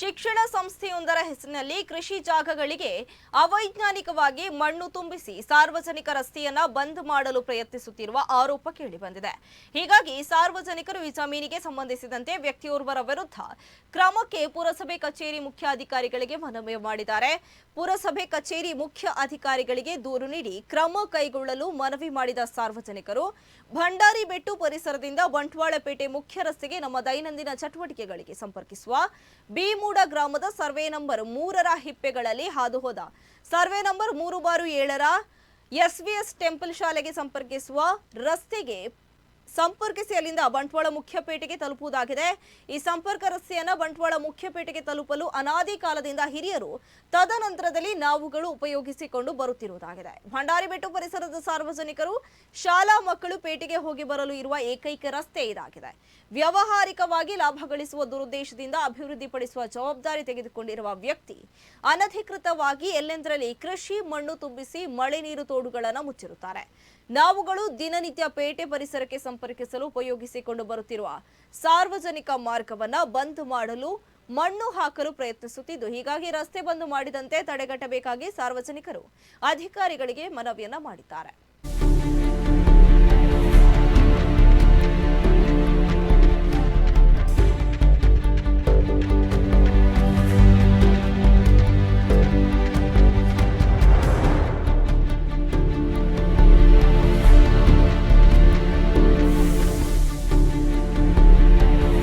ಶಿಕ್ಷಣ ಸಂಸ್ಥೆಯೊಂದರ ಹೆಸರಿನಲ್ಲಿ ಕೃಷಿ ಜಾಗಗಳಿಗೆ ಅವೈಜ್ಞಾನಿಕವಾಗಿ ಮಣ್ಣು ತುಂಬಿಸಿ ಸಾರ್ವಜನಿಕ ರಸ್ತೆಯನ್ನ ಬಂದ್ ಮಾಡಲು ಪ್ರಯತ್ನಿಸುತ್ತಿರುವ ಆರೋಪ ಕೇಳಿಬಂದಿದೆ. ಹೀಗಾಗಿ ಸಾರ್ವಜನಿಕರು ಈ ಜಮೀನಿಗೆ ಸಂಬಂಧಿಸಿದಂತೆ ವ್ಯಕ್ತಿಯೋರ್ವರ ವಿರುದ್ಧ ಕ್ರಮಕ್ಕೆ ಪುರಸಭೆ ಕಚೇರಿ ಮುಖ್ಯ ಅಧಿಕಾರಿಗಳಿಗೆ ಮನವಿ ಮಾಡಿದ್ದಾರೆ. ಪುರಸಭೆ ಕಚೇರಿ ಮುಖ್ಯ ಅಧಿಕಾರಿಗಳಿಗೆ ದೂರು ನೀಡಿ ಕ್ರಮ ಕೈಗೊಳ್ಳಲು ಮನವಿ ಮಾಡಿದ ಸಾರ್ವಜನಿಕರು, ಭಂಡಾರಿ ಬೆಟ್ಟು ಪರಿಸರದಿಂದ ಬಂಟ್ವಾಳಪೇಟೆ ಮುಖ್ಯ ರಸ್ತೆಗೆ ನಮ್ಮ ದೈನಂದಿನ ಚಟುವಟಿಕೆಗಳಿಗೆ ಸಂಪರ್ಕಿಸುವ ಬಿಮೂಡ ಗ್ರಾಮದ ಸರ್ವೆ ನಂಬರ್ ಮೂರರ ಹಿಪ್ಪೆಗಳಲ್ಲಿ ಹಾದು ಹೋದ ಸರ್ವೆ ನಂಬರ್ ಮೂರು ಬಾರು ಏಳರ ಎಸ್ವಿಎಸ್ ಟೆಂಪಲ್ ಶಾಲೆಗೆ ಸಂಪರ್ಕಿಸುವ ರಸ್ತೆಗೆ ಸಂಪರ್ಕಿಸಿ, ಅಲ್ಲಿಂದ ಬಂಟ್ವಾಳ ಮುಖ್ಯಪೇಟೆಗೆ ತಲುಪುವುದಾಗಿದೆ. ಈ ಸಂಪರ್ಕ ರಸ್ತೆಯನ್ನ ಬಂಟ್ವಾಳ ಮುಖ್ಯಪೇಟೆಗೆ ತಲುಪಲು ಅನಾದಿ ಕಾಲದಿಂದ ಹಿರಿಯರು ತದನಂತರದಲ್ಲಿ ನಾವುಗಳು ಉಪಯೋಗಿಸಿಕೊಂಡು ಬರುತ್ತಿರುವುದಾಗಿದೆ. ಭಂಡಾರಿಬೆಟ್ಟು ಪರಿಸರದ ಸಾರ್ವಜನಿಕರು ಶಾಲಾ ಮಕ್ಕಳು ಪೇಟೆಗೆ ಹೋಗಿ ಬರಲು ಇರುವ ಏಕೈಕ ರಸ್ತೆ ಇದಾಗಿದೆ. ವ್ಯವಹಾರಿಕವಾಗಿ ಲಾಭ ಗಳಿಸುವ ದುರುದ್ದೇಶದಿಂದ ಅಭಿವೃದ್ಧಿಪಡಿಸುವ ಜವಾಬ್ದಾರಿ ತೆಗೆದುಕೊಂಡಿರುವ ವ್ಯಕ್ತಿ ಅನಧಿಕೃತವಾಗಿ ಎಲ್ಲೆಂದರಲ್ಲಿ ಕೃಷಿ ಮಣ್ಣು ತುಂಬಿಸಿ ಮಳೆ ನೀರು ತೋಡುಗಳನ್ನು ಮುಚ್ಚಿರುತ್ತಾರೆ. ನಾವುಗಳು ದಿನನಿತ್ಯ ಪೇಟೆ ಪರಿಸರಕ್ಕೆ ಸಂಪರ್ಕಿಸಲು ಉಪಯೋಗಿಸಿಕೊಂಡು ಬರುತ್ತಿರುವ ಸಾರ್ವಜನಿಕ ಮಾರ್ಗವನ್ನ ಬಂದ್ ಮಾಡಲು ಮಣ್ಣು ಹಾಕಲು ಪ್ರಯತ್ನಿಸುತ್ತಿದ್ದು, ಹೀಗಾಗಿ ರಸ್ತೆ ಬಂದ್ ಮಾಡಿದಂತೆ ತಡೆಗಟ್ಟಬೇಕಾಗಿ ಸಾರ್ವಜನಿಕರು ಅಧಿಕಾರಿಗಳಿಗೆ ಮನವಿಯನ್ನ ಮಾಡಿದ್ದಾರೆ.